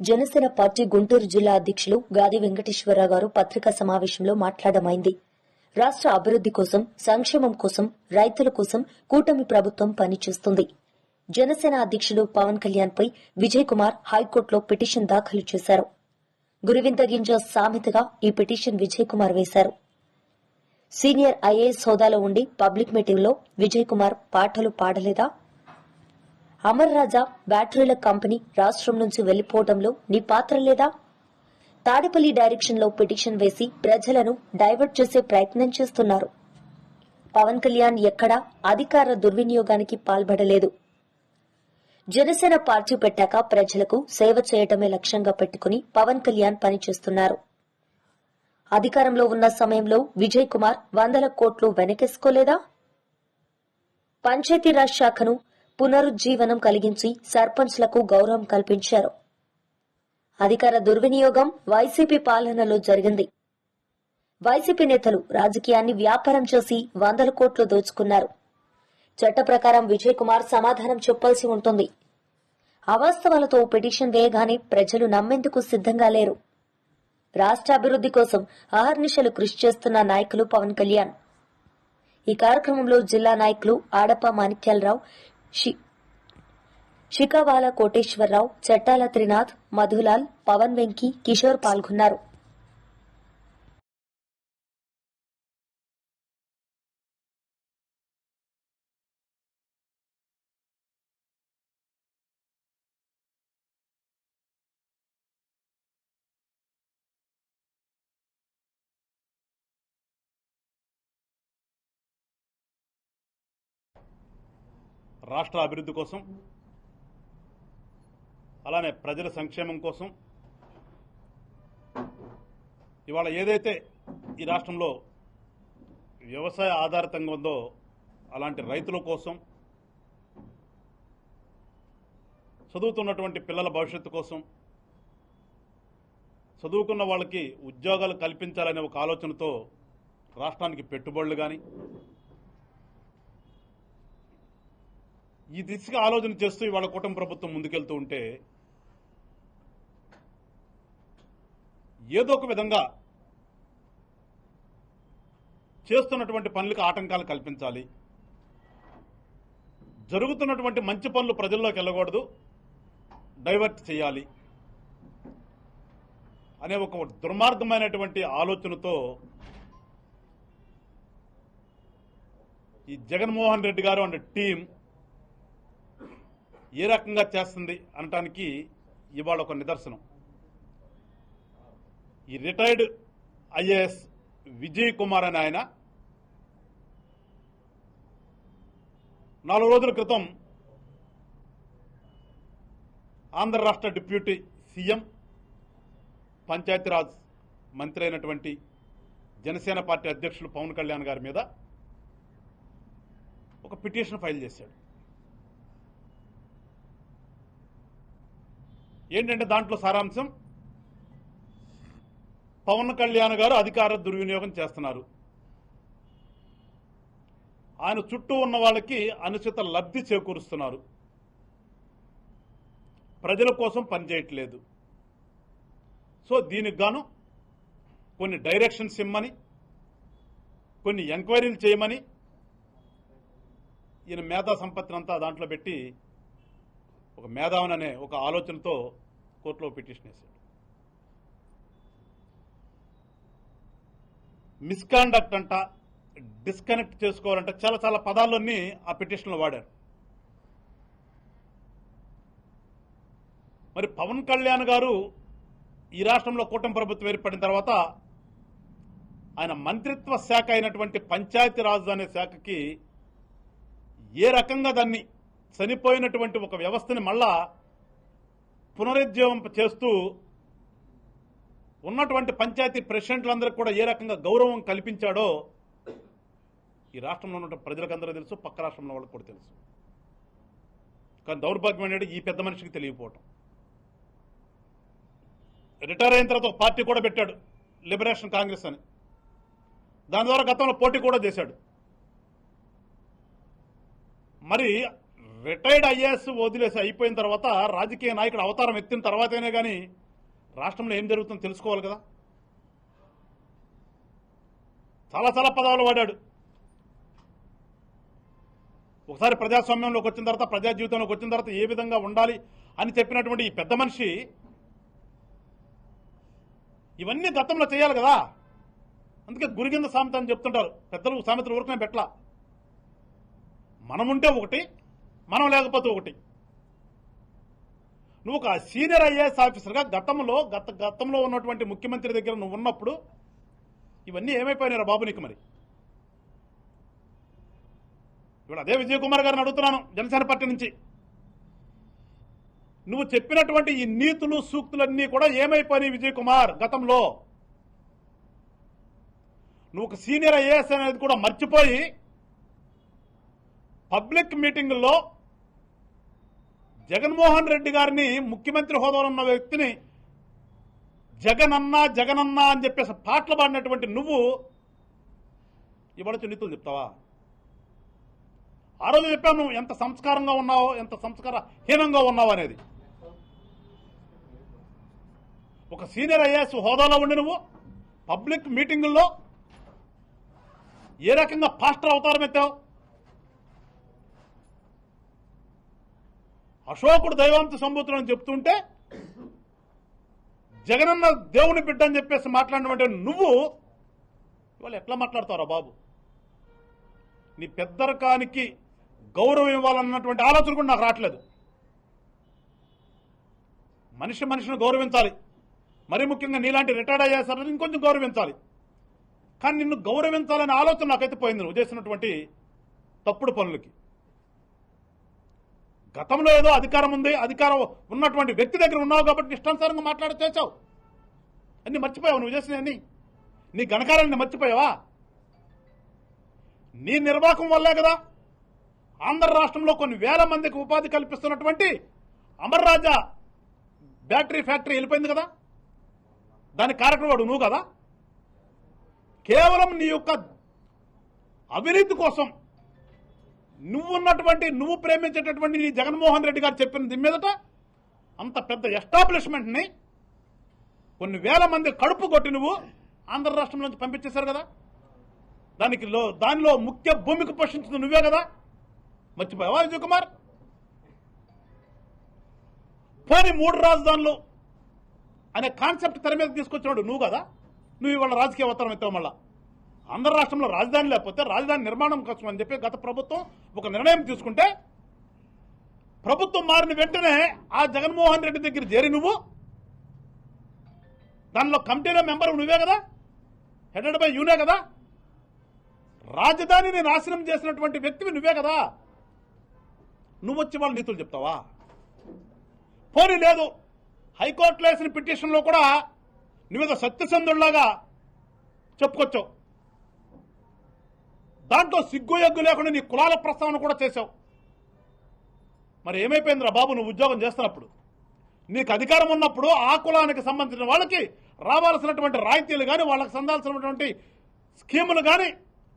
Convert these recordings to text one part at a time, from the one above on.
Janasena party Guntur జిల్లా అధ్యక్షులు గాది వెంకటేశ్వరరావు గారు పత్రికా సమావేశంలో మాట్లాడమైంది. రాష్ట్ర అభివృద్ది కోసం సంక్షేమం కోసం రైతుల కోసం కూటమి ప్రభుత్వం పనిచేస్తుంది. జనసేన అధ్యక్షులు పవన్ కళ్యాణ్ పై విజయ్ కుమార్ హైకోర్టులో పిటిషన్ దాఖలు చేశారు. గురువిందగింజ సామెతగా ఈ పిటిషన్ విజయ్ కుమార్ వేశారు. సీనియర్ ఐఏఎస్ హోదాలో ఉండి పబ్లిక్ మీటింగ్లో విజయ్ కుమార్ పాటలు పాడలేదా? అమర్ రాజా బ్యాటరీల కంపెనీ రాష్ట్రం నుంచి వెళ్ళిపోవడంలో నీ పాత్ర లేదా? తాడేపల్లి డైరెక్షన్లో పిటిషన్ వేసి ప్రజలను డైవర్ట్ చేసే ప్రయత్నం చేస్తున్నారు. పవన్ కళ్యాణ్ ఎక్కడా అధికార దుర్వినియోగానికి పాల్పడలేదు. జనసేన పార్టీ పెట్టాక ప్రజలకు సేవ చేయటమే లక్ష్యంగా పెట్టుకుని పవన్ కళ్యాణ్ పనిచేస్తున్నారు. అధికారంలో ఉన్న సమయంలో విజయ్ కుమార్ వందల కోట్లు వెనకేసుకోలేదా? పంచాయతీరాజ్ శాఖను పునరుజ్జీవనం కలిగించి సర్పంచ్లకు గౌరవం కల్పించారు. అధికార దుర్వినియోగం వైసీపీ పాలనలో జరిగింది. వైసీపీ నేతలు రాజకీయాన్ని వ్యాపారం చేసి వందల కోట్లు దోచుకున్నారు. చట్ట ప్రకారం విజయ్ కుమార్ సమాధానం చెప్పాల్సి ఉంటుంది. అవాస్తవాలతో పిటిషన్ వేయగానే ప్రజలు నమ్మేందుకు సిద్ధంగా లేరు. రాష్ట్ర అభివృద్ధి కోసం అహర్నిశలు కృషి చేస్తున్న నాయకులు పవన్ కళ్యాణ్. ఈ కార్యక్రమంలో జిల్లా నాయకులు ఆడప మాణిక్యాలరావు షికావాల కోటేశ్వరరావు చట్టాల త్రినాథ్ మధులాల్ పవన్ వెంకీ కిషోర్ పాల్గొన్నారు. రాష్ట్ర అభివృద్ధి కోసం అలానే ప్రజల సంక్షేమం కోసం. ఇవాళ ఏదైతే ఈ రాష్ట్రంలో వ్యవసాయ ఆధారితంగా ఉందో అలాంటి రైతుల కోసం చదువుతున్నటువంటి పిల్లల భవిష్యత్తు కోసం చదువుకున్న వాళ్ళకి ఉద్యోగాలు కల్పించాలనే ఒక ఆలోచనతో రాష్ట్రానికి పెట్టుబడులు కానీ ఈ దిశగా ఆలోచన చేస్తూ ఇవాళ కూటమి ప్రభుత్వం ముందుకెళ్తూ ఉంటే ఏదో ఒక విధంగా చేస్తున్నటువంటి పనులకు ఆటంకాలు కల్పించాలి. జరుగుతున్నటువంటి మంచి పనులు ప్రజల్లోకి వెళ్ళకూడదు. డైవర్ట్ చేయాలి అనే ఒక దుర్మార్గమైనటువంటి ఆలోచనతో ఈ జగన్మోహన్ రెడ్డి గారు అండ్ టీం ఏ రకంగా చేస్తుంది అనటానికి ఇవాళ ఒక నిదర్శనం. ఈ రిటైర్డ్ ఐఏఎస్ విజయ్ కుమార్ అనే ఆయన నాలుగు రోజుల క్రితం ఆంధ్ర రాష్ట్ర డిప్యూటీ సీఎం పంచాయతీరాజ్ మంత్రి అయినటువంటి జనసేన పార్టీ అధ్యక్షులు పవన్ కళ్యాణ్ గారి మీద ఒక పిటిషన్ ఫైల్ చేశాడు. ఏంటంటే దాంట్లో సారాంశం? పవన్ కళ్యాణ్ గారు అధికార దుర్వినియోగం చేస్తున్నారు. ఆయన చుట్టూ ఉన్న వాళ్ళకి అనుచిత లబ్ధి చేకూరుస్తున్నారు. ప్రజల కోసం పనిచేయట్లేదు. సో దీనికి గాను కొన్ని డైరెక్షన్స్ ఇమ్మని కొన్ని ఎంక్వైరీలు చేయమని ఈయన మేధా సంపత్తినంతా దాంట్లో పెట్టి ఒక మేధావన్ అనే ఒక ఆలోచనతో కోర్టులో పిటిషన్ వేశాడు. మిస్కాండక్ట్ అంట డిస్కనెక్ట్ చేసుకోవాలంట చాలా చాలా పదాలన్నీ ఆ పిటిషన్లో వాడారు. మరి పవన్ కళ్యాణ్ గారు ఈ రాష్ట్రంలో కూటమి ప్రభుత్వం ఏర్పడిన తర్వాత ఆయన మంత్రిత్వ శాఖ అయినటువంటి పంచాయతీ అనే శాఖకి ఏ రకంగా దాన్ని చనిపోయినటువంటి ఒక వ్యవస్థని మళ్ళా పునరుజ్జీవం చేస్తూ ఉన్నటువంటి పంచాయతీ ప్రెసిడెంట్లందరికీ కూడా ఏ రకంగా గౌరవం కల్పించాడో ఈ రాష్ట్రంలో ఉన్న ప్రజలకందరూ తెలుసు పక్క రాష్ట్రంలో వాళ్ళకి కూడా తెలుసు. కానీ దౌర్భాగ్యం అనేది ఈ పెద్ద మనిషికి తెలియకపోవటం రిటైర్ అయిన తర్వాత ఒక పార్టీ కూడా పెట్టాడు లిబరేషన్ కాంగ్రెస్ అని. దాని ద్వారా గతంలో పోటీ కూడా చేశాడు. మరి రిటైర్డ్ ఐఏఎస్ వదిలేసి అయిపోయిన తర్వాత రాజకీయ నాయకుడు అవతారం ఎత్తిన తర్వాతనే కానీ రాష్ట్రంలో ఏం జరుగుతుందో తెలుసుకోవాలి కదా. చాలా చాలా పదవులు వాడాడు. ఒకసారి ప్రజాస్వామ్యంలోకి వచ్చిన తర్వాత ప్రజా జీవితంలోకి వచ్చిన తర్వాత ఏ విధంగా ఉండాలి అని చెప్పినటువంటి ఈ పెద్ద మనిషి ఇవన్నీ గతంలో చేయాలి కదా. అందుకే గురిగింద సామెత అని చెప్తుంటారు. పెద్దలు సామెతలు ఊరుకునే పెట్ల మనముంటే ఒకటి మనం లేకపోతే ఒకటి. నువ్వు ఒక సీనియర్ ఐఏఎస్ ఆఫీసర్గా గతంలో గత గతంలో ఉన్నటువంటి ముఖ్యమంత్రి దగ్గర నువ్వు ఉన్నప్పుడు ఇవన్నీ ఏమైపోయినారా బాబు నీకు మరి? ఇప్పుడు అదే విజయ్ కుమార్ గారిని అడుగుతున్నాను జనసేన పార్టీ నుంచి. నువ్వు చెప్పినటువంటి ఈ నీతులు సూక్తులన్నీ కూడా ఏమైపోయినాయి విజయ్ కుమార్ గతంలో? నువ్వు ఒక సీనియర్ ఐఏఎస్ అనేది కూడా మర్చిపోయి పబ్లిక్ మీటింగుల్లో జగన్మోహన్ రెడ్డి గారిని ముఖ్యమంత్రి హోదాలో ఉన్న వ్యక్తిని జగనన్నా జగనన్నా అని చెప్పేసి పాటలు పాడినటువంటి నువ్వు ఇవాళ చున్నితులు చెప్తావా? ఆ రోజు చెప్పాను నువ్వు ఎంత సంస్కారంగా ఉన్నావో ఎంత సంస్కార హీనంగా ఉన్నావు అనేది. ఒక సీనియర్ ఐఏఎస్ హోదాలో ఉండి నువ్వు పబ్లిక్ మీటింగుల్లో ఏ రకంగా పాస్టర్ అవతారం ఎత్తావు అశోకుడు దైవాంత సంబూతులు అని చెప్తుంటే జగనన్న దేవుని బిడ్డ అని చెప్పేసి మాట్లాడినటువంటి నువ్వు ఇవాళ ఎట్లా మాట్లాడతారా బాబు? నీ పెద్దరకానికి గౌరవం ఇవ్వాలన్నటువంటి ఆలోచన కూడా నాకు రావట్లేదు. మనిషి మనిషిని గౌరవించాలి. మరి ముఖ్యంగా నీలాంటి రిటైర్డ్ అయ్యేసరికి ఇంకొంచెం గౌరవించాలి. కానీ నిన్ను గౌరవించాలనే ఆలోచన నాకైతే పోయింది నువ్వు చేసినటువంటి తప్పుడు పనులకి. గతంలో ఏదో అధికారం ఉంది అధికారం ఉన్నటువంటి వ్యక్తి దగ్గర ఉన్నావు కాబట్టి ఇష్టానుసారంగా మాట్లాడి చేసావు అన్ని మర్చిపోయావు నువ్వు చేసినవన్నీ నీ గణకారాన్ని మర్చిపోయావా? నీ నిర్వాహకం వల్లే కదా ఆంధ్ర రాష్ట్రంలో కొన్ని వేల మందికి ఉపాధి కల్పిస్తున్నటువంటి అమర్ రాజా బ్యాటరీ ఫ్యాక్టరీ వెళ్ళిపోయింది కదా? దాని కారకుడు నువ్వు కదా? కేవలం నీ యొక్క అవినీతి కోసం నువ్వున్నటువంటి నువ్వు ప్రేమించేటటువంటి నీ జగన్మోహన్ రెడ్డి గారు చెప్పిన దీని మీదట అంత పెద్ద ఎస్టాబ్లిష్మెంట్ని కొన్ని వేల మంది కడుపు కొట్టి నువ్వు ఆంధ్ర రాష్ట్రం నుంచి పంపించేశారు కదా? దానికి లో దానిలో ముఖ్య భూమికి పోషించింది నువ్వే కదా? మర్చిపోయావా విజయ్ కుమార్? పోని మూడు రాజధానులు అనే కాన్సెప్ట్ తెర మీద తీసుకొచ్చినాడు నువ్వు కదా? నువ్వు ఇవాళ రాజకీయ అవతారం ఎత్తావు మళ్ళా ఆంధ్ర రాష్ట్రంలో రాజధాని లేకపోతే రాజధాని నిర్మాణం కోసం అని చెప్పి గత ప్రభుత్వం ఒక నిర్ణయం తీసుకుంటే ప్రభుత్వం మారిన వెంటనే ఆ జగన్మోహన్ రెడ్డి దగ్గర చేరి నువ్వు. దానిలో కమిటీలో మెంబర్ నువ్వే కదా. హెడెడ్ బై యూనే కదా. రాజధానిని నాశనం చేసినటువంటి వ్యక్తివి నువ్వే కదా. నువ్వు వచ్చి వాళ్ళ నీతులు చెప్తావా? పోనీ లేదు హైకోర్టులో వేసిన పిటిషన్లో కూడా నువ్వేదో సత్యసంధుల్లాగా చెప్పుకొచ్చావు. దాంట్లో సిగ్గు ఎగ్గు లేకుండా నీ కులాల ప్రస్తావన కూడా చేశావు. మరి ఏమైపోయిందిరా బాబు నువ్వు ఉద్యోగం చేస్తున్నప్పుడు? నీకు అధికారం ఉన్నప్పుడు ఆ కులానికి సంబంధించిన వాళ్ళకి రావాల్సినటువంటి రాయితీలు కానీ వాళ్ళకి సందాల్సినటువంటి స్కీములు కానీ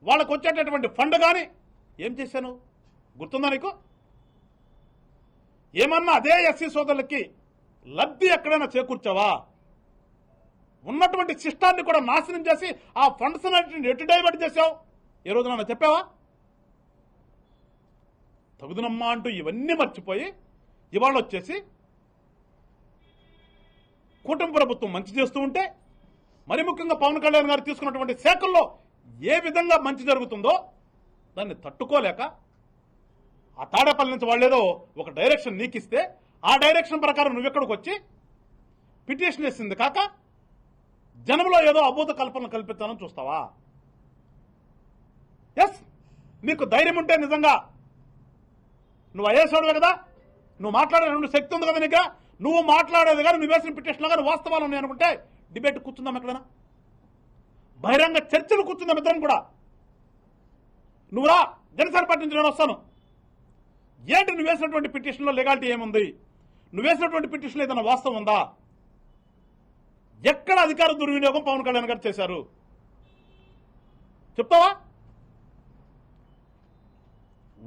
వాళ్ళకు వచ్చేటటువంటి ఫండ్ కానీ ఏం చేశాను? గుర్తుందా నీకు? ఏమన్నా అదే ఎస్సీ సోదరులకి లబ్ధి ఎక్కడైనా చేకూర్చావా? ఉన్నటువంటి సిస్టాన్ని కూడా నాశనం చేసి ఆ ఫండ్స్ ఎటు డైవర్ట్ చేశావు? ఏ రోజు చెప్పావా? తగుదనమ్మా అంటూ ఇవన్నీ మర్చిపోయి ఇవాళ వచ్చేసి కూటమి ప్రభుత్వం మంచి చేస్తూ ఉంటే మరి ముఖ్యంగా పవన్ కళ్యాణ్ గారు తీసుకున్నటువంటి శాఖల్లో ఏ విధంగా మంచి జరుగుతుందో దాన్ని తట్టుకోలేక ఆ తాడేపల్లి నుంచి వాళ్ళేదో ఒక డైరెక్షన్ నీకిస్తే ఆ డైరెక్షన్ ప్రకారం నువ్వెక్కడికి వచ్చి పిటిషన్ వేసింది కాక జనంలో ఏదో అబోధ కల్పన కల్పిస్తానని చూస్తావా? ఎస్ నీకు ధైర్యం ఉంటే నిజంగా. నువ్వు అయ్యేసాడువే కదా? నువ్వు మాట్లాడే రెండు శక్తి ఉంది కదా నీకు? నువ్వు మాట్లాడేది కానీ నువ్వు వేసిన పిటిషన్లో కానీ వాస్తవాలు ఉన్నాయి అనుకుంటే డిబేట్ కూర్చుందాం ఎక్కడైనా. బహిరంగ చర్చలు కూర్చుందాం ఇద్దరం కూడా. నువ్వు రా జనసేన పార్టీ నుంచి నేను వస్తాను. ఏంటి నువ్వు వేసినటువంటి పిటిషన్లో లెగాలిటీ ఏముంది? నువ్వు వేసినటువంటి పిటిషన్లో ఏదైనా వాస్తవం ఉందా? ఎక్కడ అధికార దుర్వినియోగం పవన్ కళ్యాణ్ గారు చేశారు? చెప్తావా?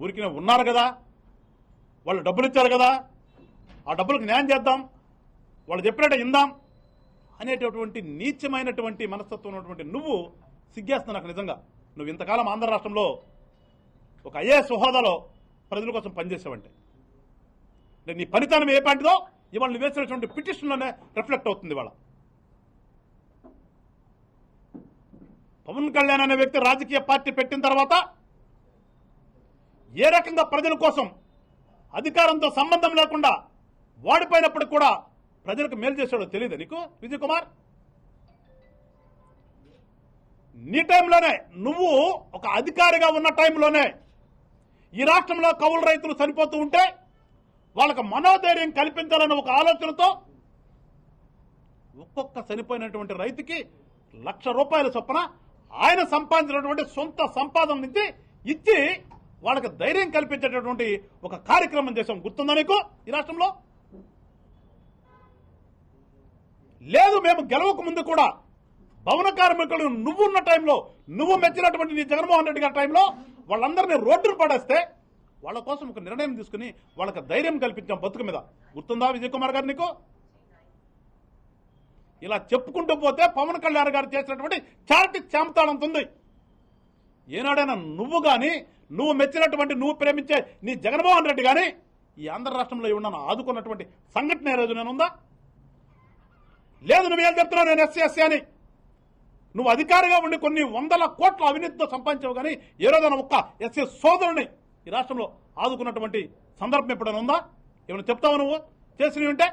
ఊరికి ఉన్నారు కదా? వాళ్ళు డబ్బులు ఇచ్చారు కదా? ఆ డబ్బులకు న్యాయం చేద్దాం వాళ్ళు చెప్పినట్టు ఇందాం అనేటటువంటి నీచమైనటువంటి మనస్తత్వం ఉన్నటువంటి నువ్వు సిగ్గేస్తున్నా నాకు నిజంగా. నువ్వు ఇంతకాలం ఆంధ్ర రాష్ట్రంలో ఒక ఐఏఎస్ హోదాలో ప్రజల కోసం పనిచేసావంటే. అంటే నీ పనితనం ఏ పాటిదో ఇవాళ నువ్వు వేసినటువంటి పిటిషన్లోనే రిఫ్లెక్ట్ అవుతుంది ఇవాళ. పవన్ కళ్యాణ్ అనే వ్యక్తి రాజకీయ పార్టీ పెట్టిన తర్వాత ఏ రకంగా ప్రజల కోసం అధికారంతో సంబంధం లేకుండా వాడిపోయినప్పుడు కూడా ప్రజలకు మేలు చేశాడో తెలియదు నీకు విజయ్ కుమార్ నీ టైంలోనే నువ్వు ఒక అధికారిగా ఉన్న టైంలోనే ఈ రాష్ట్రంలో కౌలు రైతులు చనిపోతూ ఉంటే వాళ్ళకు మనోధైర్యం కల్పించాలన్న ఒక ఆలోచనతో ఒక్కొక్క చనిపోయినటువంటి రైతుకి లక్ష రూపాయల చొప్పున ఆయన సంపాదించినటువంటి సొంత సంపాదన నుంచి ఇచ్చి వాళ్ళకి ధైర్యం కల్పించేటటువంటి ఒక కార్యక్రమం చేశాం. గుర్తుందా నీకు ఈ రాష్ట్రంలో? లేదు మేము గెలవక ముందు కూడా భవన కార్మికులు నువ్వున్న టైంలో నువ్వు మెచ్చినటువంటి నీ జగన్మోహన్ రెడ్డి గారి టైంలో వాళ్ళందరినీ రోడ్డును పడేస్తే వాళ్ళ కోసం ఒక నిర్ణయం తీసుకుని వాళ్ళకి ధైర్యం కల్పించాం బతుకు మీద. గుర్తుందా విజయ్ కుమార్ గారు నీకు? ఇలా చెప్పుకుంటూ పోతే పవన్ కళ్యాణ్ గారు చేసినటువంటి చారిటీ చామతాడంతుంది ఏనాడైనా నువ్వు కానీ నువ్వు మెచ్చినటువంటి నువ్వు ప్రేమించే నీ జగన్మోహన్ రెడ్డి కానీ ఈ ఆంధ్ర రాష్ట్రంలో ఏమన్నా ఆదుకున్నటువంటి సంఘటన ఏ రోజు ఉందా లేదు నువ్వేం చెప్తున్నావు? నేను ఎస్సీ ఎస్సీ అని. నువ్వు అధికారిగా ఉండి కొన్ని వందల కోట్ల అవినీతితో సంపాదించావు కానీ ఏ రోజైనా ఒక్క ఎస్సీ సోదరుని ఈ రాష్ట్రంలో ఆదుకున్నటువంటి సందర్భం ఎప్పుడైనా ఉందా? ఏమైనా చెప్తావు నువ్వు? చేసినవి ఉంటే?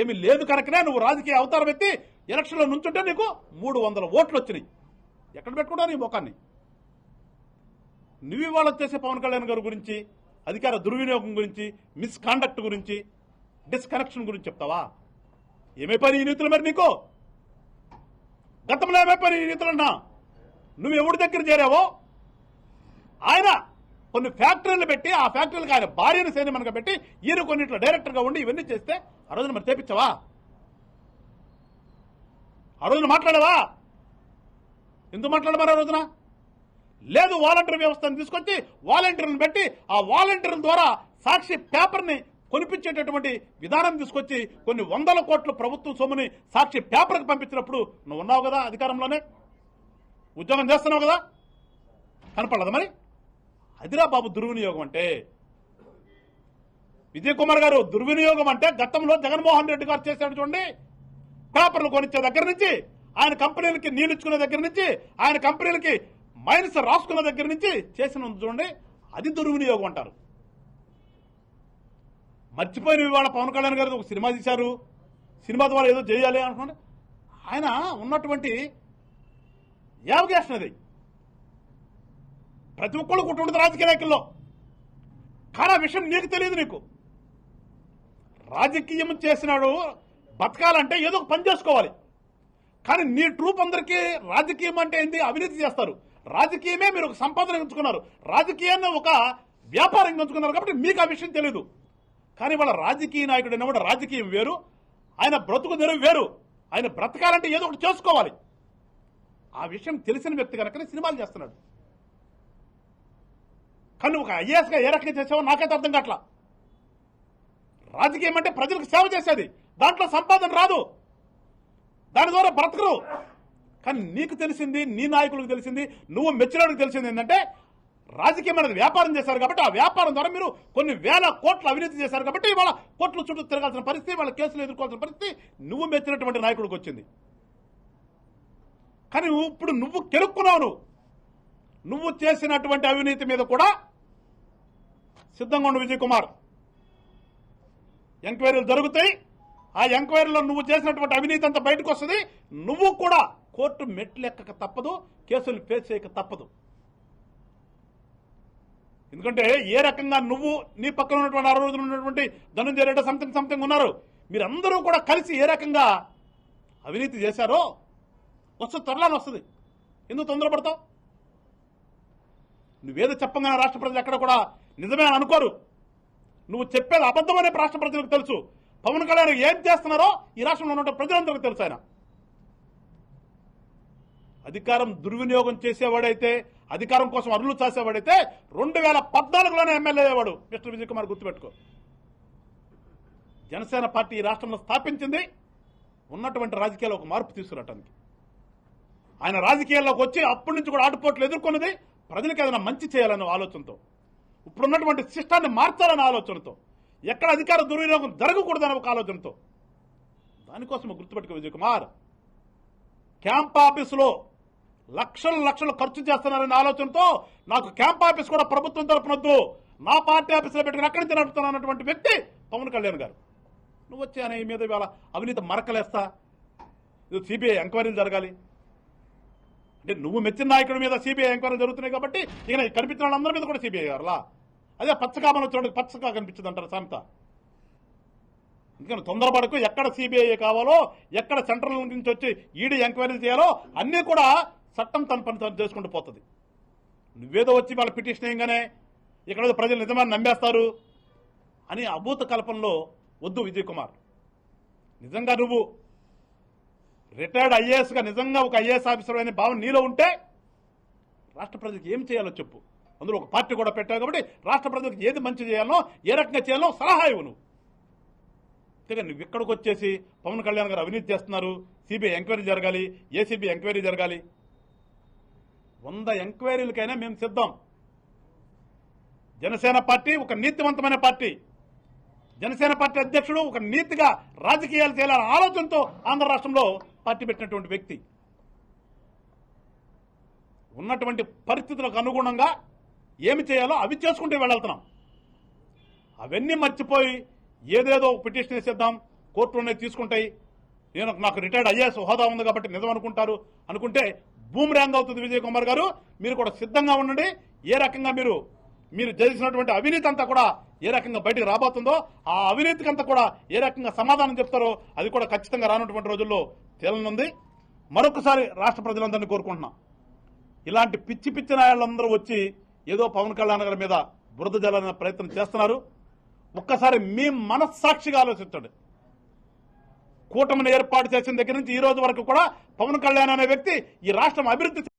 ఏమి లేదు కనుకనే నువ్వు రాజకీయ అవతారం ఎత్తి ఎలక్షన్లో నుంచుంటే నీకు మూడు వందల ఓట్లు వచ్చినాయి. ఎక్కడ పెట్టుకుంటావు నీ ముఖాన్ని? నువ్వు ఇవాళ చేసే పవన్ కళ్యాణ్ గారి గురించి అధికార దుర్వినియోగం గురించి మిస్కాండక్ట్ గురించి డిస్కనెక్షన్ గురించి చెప్తావా? ఏమైపోయి ఈ నీతులు మరి నీకు? గతంలో ఏమైపోయి ఈ నీతులన్నా నువ్వు ఎవరి దగ్గర చేరావో? ఆయన కొన్ని ఫ్యాక్టరీలు పెట్టి ఆ ఫ్యాక్టరీలకు ఆయన భార్యను సేన మనక పెట్టి ఈయన కొన్నిట్లో డైరెక్టర్గా ఉండి ఇవన్నీ చేస్తే ఆ రోజున మరి చేపించావా ఆ రోజున మాట్లాడవా? ఎందుకు మాట్లాడమారు ఆ రోజున? లేదు వాలంటీర్ వ్యవస్థను తీసుకొచ్చి వాలంటీర్ని పెట్టి ఆ వాలంటీర్ ద్వారా సాక్షి పేపర్ని కొనిపించేటటువంటి విధానం తీసుకొచ్చి కొన్ని వందల కోట్ల ప్రభుత్వం సొమ్ముని సాక్షి పేపర్కి పంపించినప్పుడు నువ్వు ఉన్నావు కదా అధికారంలోనే? ఉద్యోగం చేస్తున్నావు కదా? కనపడదా మరి? అదిరా బాబు దుర్వినియోగం అంటే విజయ్ కుమార్ గారు దుర్వినియోగం అంటే గతంలో జగన్మోహన్ రెడ్డి గారు చేశాడు చూడండి. పేపర్లు కొనిచ్చే దగ్గర నుంచి ఆయన కంపెనీలకి నీళ్ళు ఇచ్చుకునే దగ్గర నుంచి ఆయన కంపెనీలకి మైనస్ రాసుకున్న దగ్గర నుంచి చేసిన చూడండి అది దుర్వినియోగం అంటారు. మర్చిపోయిన ఇవాళ పవన్ కళ్యాణ్ గారు ఒక సినిమా తీశారు సినిమా ద్వారా ఏదో చేయాలి అనుకోండి ఆయన ఉన్నటువంటి యావగేషన్ అది. ప్రతి ఒక్కళ్ళు కుటుంబ రాజకీయ నాయకుల్లో. కానీ ఆ విషయం నీకు తెలియదు నీకు. రాజకీయం చేసినాడు బతకాలంటే ఏదో ఒక పని చేసుకోవాలి. కానీ నీ ట్రూప్ అందరికీ రాజకీయం అంటే ఏంది? అవినీతి చేస్తారు. రాజకీయమే మీరు ఒక సంపాదన ఎంచుకున్నారు. రాజకీయాన్ని ఒక వ్యాపారం ఎంచుకున్నారు కాబట్టి మీకు ఆ విషయం తెలియదు కానీ వాళ్ళ రాజకీయ నాయకుడు అన్నమాట రాజకీయం వేరు ఆయన బ్రతుకు తెరువు వేరు ఆయన బ్రతకాలంటే ఏదో ఒకటి చేసుకోవాలి. ఆ విషయం తెలిసిన వ్యక్తి కనుకనే సినిమాలు చేస్తున్నాడు. కానీ ఒక ఐఏఎస్గా ఏ రకంగా చేసావో నాకైతే అర్థం కావట్లా. రాజకీయం అంటే ప్రజలకు సేవ చేసేది. దాంట్లో సంపాదన రాదు. దాని ద్వారా బ్రతకరు. కానీ నీకు తెలిసింది నీ నాయకులకు తెలిసింది నువ్వు మెచ్చినోడికి తెలిసింది ఏంటంటే రాజకీయం అనేది వ్యాపారం చేశారు కాబట్టి ఆ వ్యాపారం ద్వారా మీరు కొన్ని వేల కోట్ల అవినీతి చేశారు కాబట్టి వాళ్ళ కోట్ల చుట్టూ తిరగాల్సిన పరిస్థితి వాళ్ళ కేసులు ఎదుర్కోవాల్సిన పరిస్థితి నువ్వు మెచ్చినటువంటి నాయకుడికి వచ్చింది. కానీ ఇప్పుడు నువ్వు కెలుక్కున్నావు నువ్వు. నువ్వు చేసినటువంటి అవినీతి మీద కూడా సిద్ధంగా ఉండు విజయ్ కుమార్ ఎంక్వైరీలు జరుగుతాయి. ఆ ఎంక్వైరీలో నువ్వు చేసినటువంటి అవినీతి అంతా బయటకు వస్తుంది. నువ్వు కూడా కోర్టు మెట్లెక్కక తప్పదు కేసులు ఫేస్ చేయక తప్పదు. ఎందుకంటే ఏ రకంగా నువ్వు నీ పక్కన ఉన్నటువంటి ఆ రోజులు ఉన్నటువంటి ధనంజయ రెడ్డి సంథింగ్ సంథింగ్ ఉన్నారు. మీరందరూ కూడా కలిసి ఏ రకంగా అవినీతి చేశారో వస్తుంది త్వరలోనే వస్తుంది. ఎందుకు తొందరపడతావు నువ్వేదో చెప్పంగా రాష్ట్ర ప్రజలు ఎక్కడ కూడా నిజమే అని అనుకోరు. నువ్వు చెప్పేది అబద్ధమనే రాష్ట్ర ప్రజలకు తెలుసు. పవన్ కళ్యాణ్ ఏం చేస్తున్నారో ఈ రాష్ట్రంలో ఉన్న ప్రజలందరికీ తెలుసు ఆయన. అధికారం దుర్వినియోగం చేసేవాడైతే అధికారం కోసం అరులు చేసేవాడైతే రెండు వేల పద్నాలుగులోనే ఎమ్మెల్యే అయ్యేవాడు. మిస్టర్ విజయ్ కుమార్ గుర్తుపెట్టుకో. జనసేన పార్టీ ఈ రాష్ట్రంలో స్థాపించింది ఉన్నటువంటి రాజకీయాల్లో ఒక మార్పు తీసుకురావటానికి. ఆయన రాజకీయాల్లోకి వచ్చి అప్పటి నుంచి కూడా ఆటుపోట్లు ఎదుర్కొన్నది ప్రజలకు ఏదైనా మంచి చేయాలన్న ఆలోచనతో. ఇప్పుడున్నటువంటి సిస్టాన్ని మార్చాలనే ఆలోచనతో. ఎక్కడ అధికార దుర్వినియోగం జరగకూడదన్న ఒక ఆలోచనతో. దానికోసం గుర్తుపెట్టుకో విజయ్ కుమార్. క్యాంప్ ఆఫీసులో లక్షలు లక్షలు ఖర్చు చేస్తున్నారనే ఆలోచనతో నాకు క్యాంప్ ఆఫీస్ కూడా ప్రభుత్వం తరపునొద్దు. నా పార్టీ ఆఫీసులో పెట్టుకుని అక్కడి నుంచి నడుపుతాను అన్నటువంటి వ్యక్తి పవన్ కళ్యాణ్ గారు. నువ్వు వచ్చి ఈ మీద ఇవాళ అవినీతి మరకలేస్తా? ఇది సిబిఐ ఎంక్వైరీలు జరగాలి. అంటే నువ్వు మెచ్చిన నాయకుడి మీద సిబిఐ ఎంక్వైరీలు జరుగుతున్నాయి కాబట్టి ఇక కనిపించిన వాళ్ళందరి మీద కూడా సిబిఐ గారులా? అదే పచ్చకామని వచ్చినప్పుడు పచ్చగా కనిపించింది అంటారు సామెత. అందుకని తొందరపడకు ఎక్కడ సిబిఐ కావాలో ఎక్కడ సెంట్రల్ నుంచి వచ్చి ఈడీ ఎంక్వైరీ చేయాలో అన్నీ కూడా చట్టం తన పని తను చేసుకుంటూ పోతుంది. నువ్వేదో వచ్చి వాళ్ళ పిటిషన్ వేయగానే ఇక్కడ ప్రజలు నిజమని నమ్మేస్తారు అని అభూత కల్పనలో వద్దు విజయ్ కుమార్ నిజంగా నువ్వు రిటైర్డ్ ఐఏఎస్గా నిజంగా ఒక ఐఏఎస్ ఆఫీసర్ అనే భావన నీలో ఉంటే రాష్ట్ర ప్రజలకు ఏం చేయాలో చెప్పు. అందులో ఒక పార్టీ కూడా పెట్టావు కాబట్టి రాష్ట్ర ప్రజలకు ఏది మంచి చేయాలో ఏ రకంగా చేయాలో సలహా ఇవ్వు నువ్వు. అంతేగా నువ్వు ఇక్కడికి వచ్చేసి పవన్ కళ్యాణ్ గారు అవినీతి చేస్తున్నారు సిబిఐ ఎంక్వైరీ జరగాలి ఏసీబీ ఎంక్వైరీ జరగాలి. వంద ఎంక్వైరీలకైనా మేము సిద్ధం. జనసేన పార్టీ ఒక నీతివంతమైన పార్టీ. జనసేన పార్టీ అధ్యక్షుడు ఒక నీతిగా రాజకీయాలు చేయాలనే ఆలోచనతో ఆంధ్ర రాష్ట్రంలో పార్టీ పెట్టినటువంటి వ్యక్తి. ఉన్నటువంటి పరిస్థితులకు అనుగుణంగా ఏమి చేయాలో అవి చేసుకుంటూ వెళ్ళాల్తున్నాం అవన్నీ మర్చిపోయి ఏదేదో పిటిషన్ వేసేద్దాం కోర్టులోనే తీసుకుంటాయి. నేను నాకు రిటైర్డ్ ఐఏఎస్ హోదా ఉంది కాబట్టి నిజం అనుకుంటారు. అనుకుంటే భూమి ర్యాంగ్ అవుతుంది విజయ్ కుమార్ గారు. మీరు కూడా సిద్ధంగా ఉండండి. ఏ రకంగా మీరు మీరు చేసినటువంటి అవినీతి అంతా కూడా ఏ రకంగా బయటకు రాబోతుందో ఆ అవినీతికి అంతా కూడా ఏ రకంగా సమాధానం చెప్తారో అది కూడా ఖచ్చితంగా రానటువంటి రోజుల్లో తేలనుంది. మరొకసారి రాష్ట్ర ప్రజలందరినీ కోరుకుంటున్నాం. ఇలాంటి పిచ్చి పిచ్చి నాయాలందరూ వచ్చి ఏదో పవన్ కళ్యాణ్ గారి మీద బురద జల్లనే ప్రయత్నం చేస్తున్నారు. ఒక్కసారి మీ మనస్సాక్షిగా ఆలోచించండి. కూటమిని ఏర్పాటు చేసిన దగ్గర నుంచి ఈ రోజు వరకు కూడా పవన్ కళ్యాణ్ అనే వ్యక్తి ఈ రాష్ట్రం అభివృద్ధి